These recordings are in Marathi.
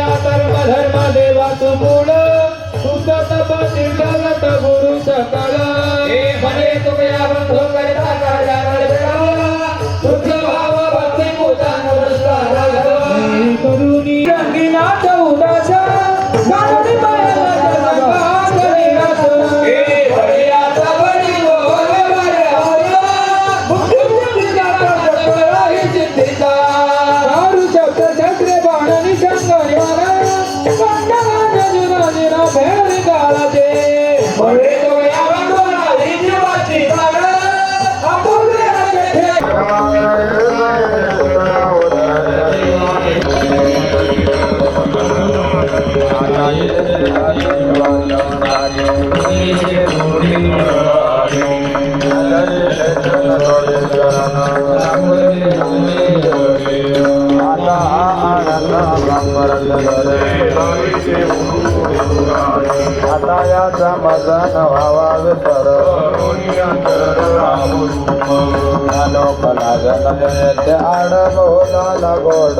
क्रिया कर्म धर्म देवाचं मूळ. तुमचा तप निर्गत गुरु सकळ हे म्हणे तुम्ही बंधू. आता याचा माझा नवा वितर लोकला जनते आड बोलाला गोड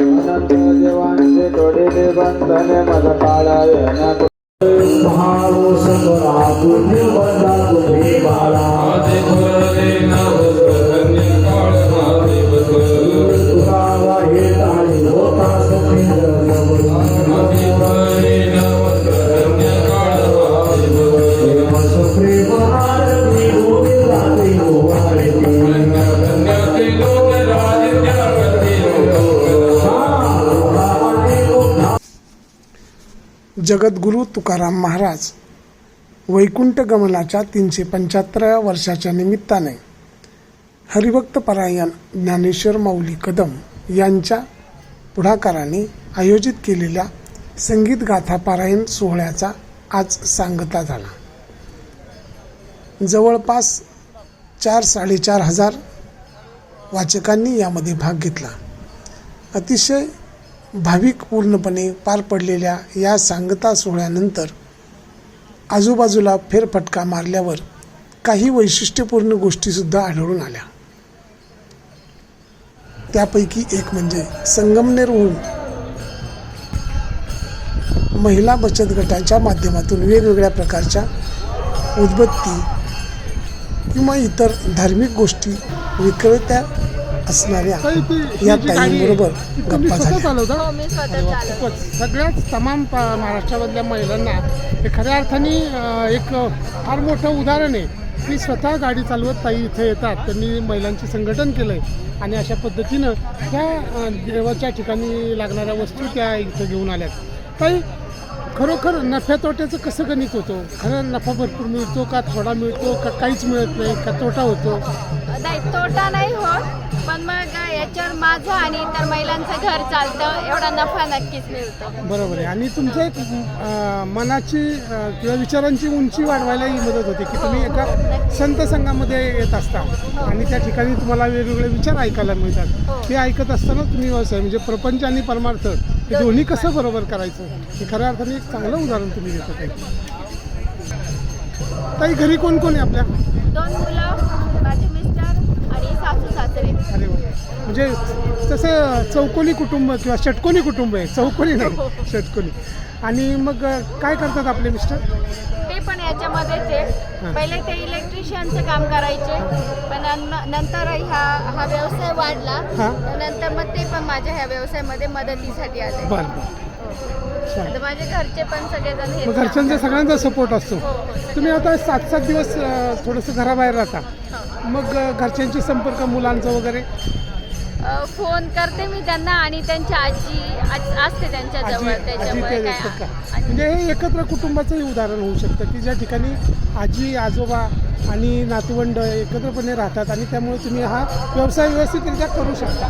अनंत देवांचे तोडीले बंधने मज काळा भाऊ समोरा तुम्ही बंदा तुम्ही बाळा नवस जगद्गुरू तुकाराम महाराज वैकुंठ गमनाच्या तीनशे पंच्याहत्तराव्या वर्षाच्या निमित्ताने हरिभक्त परायण ज्ञानेश्वर माऊली कदम यांच्या पुढाकाराने आयोजित केलेल्या संगीत गाथा पारायण सोहळ्याचा आज सांगता झाला. जवळपास चार साडेचार हजार वाचकांनी यामध्ये भाग घेतला. अतिशय भाविक पूर्णपणे पार पडलेल्या या सांगता सोहळ्यानंतर आजूबाजूला फेरफटका मारल्यावर काही वैशिष्ट्यपूर्ण गोष्टीसुद्धा आढळून आल्या. त्यापैकी एक म्हणजे संगमनेरहून महिला बचत गटाच्या माध्यमातून वेगवेगळ्या प्रकारच्या उदबत्ती किंवा इतर धार्मिक गोष्टी विक्रेत्या असणाऱ्या या ताईंबरोबर गप्पा झाल्या. मी स्वतः चालवते. खूपच. सगळ्याच तमाम महाराष्ट्रामधल्या महिलांना हे खऱ्या अर्थाने एक फार मोठं उदाहरण आहे. की स्वतः गाडी चालवत ताई इथे येतात. त्यांनी महिलांचे संघटन केलं आहे आणि अशा पद्धतीनं त्या देवाच्या ठिकाणी लागणाऱ्या वस्तू त्या इथं घेऊन आल्यात. ताई खरोखर नफ्या तोट्याचं कसं गणित होतं? खरं नफा भरपूर मिळतो का? थोडा मिळतो का? काहीच मिळत नाही का? तोटा होतो? नाही तोटा नाही होत. पण मग याच्यावर माझं आणि इतर महिलांचं घर चालतं एवढा नफा नक्कीच मिळतो. बरोबर आहे. आणि तुमचं एक अ, मनाची अ, किंवा विचारांची उंची वाढवायलाही मदत होते की तुम्ही एका संत संघामध्ये येत असता आणि त्या ठिकाणी तुम्हाला वेगवेगळे विचार ऐकायला मिळतात. ते ऐकत असताना तुम्ही व्यवसाय म्हणजे प्रपंच आणि परमार्थ हे दोन्ही कसं बरोबर करायचं? हे खऱ्या अर्थाने एक चांगलं उदाहरण तुम्ही देत आहे ताई घरी कोण कोण आहे आपल्या? दोन मुलं माझे मिस्टर म्हणजे तसं चौकोनी कुटुंब किंवा षटकोनी कुटुंब आहे. चौकोनी नाही षटकोनी आणि मग अ, काय करतात आपले मिस्टर? ते पण याच्यामध्येच आहे पहिले ते इलेक्ट्रिशियनचं काम करायचे. पण नं- नंतर ह्या हा व्यवसाय वाढला. हा. तर नंतर मग ते पण माझ्या ह्या व्यवसायामध्ये मदतीसाठी आले. बरं. आता माझे घरचे पण सगळेजण मग घरच्यांचा. सगळ्यांचा सपोर्ट असतो. हो, हो, तुम्ही आता सात सात दिवस अ, थोडंसं घराबाहेर राहता. मग अ, घरच्यांशी संपर्क मुलांचा वगैरे? अ, फोन करते मी त्यांना आणि त्यांची आजी आज- असते त्यांच्या आजी जवळ आजी त्याच्यामुळे ते काय असतात का? आणि- म्हणजे हे एकत्र कुटुंबाचंही उदाहरण होऊ शकतं की ज्या ठिकाणी आजी आजोबा आणि नातवंड एकत्रपणे राहतात आणि त्यामुळे तुम्ही हा व्यवसाय व्यवस्थितरित्या करू शकता.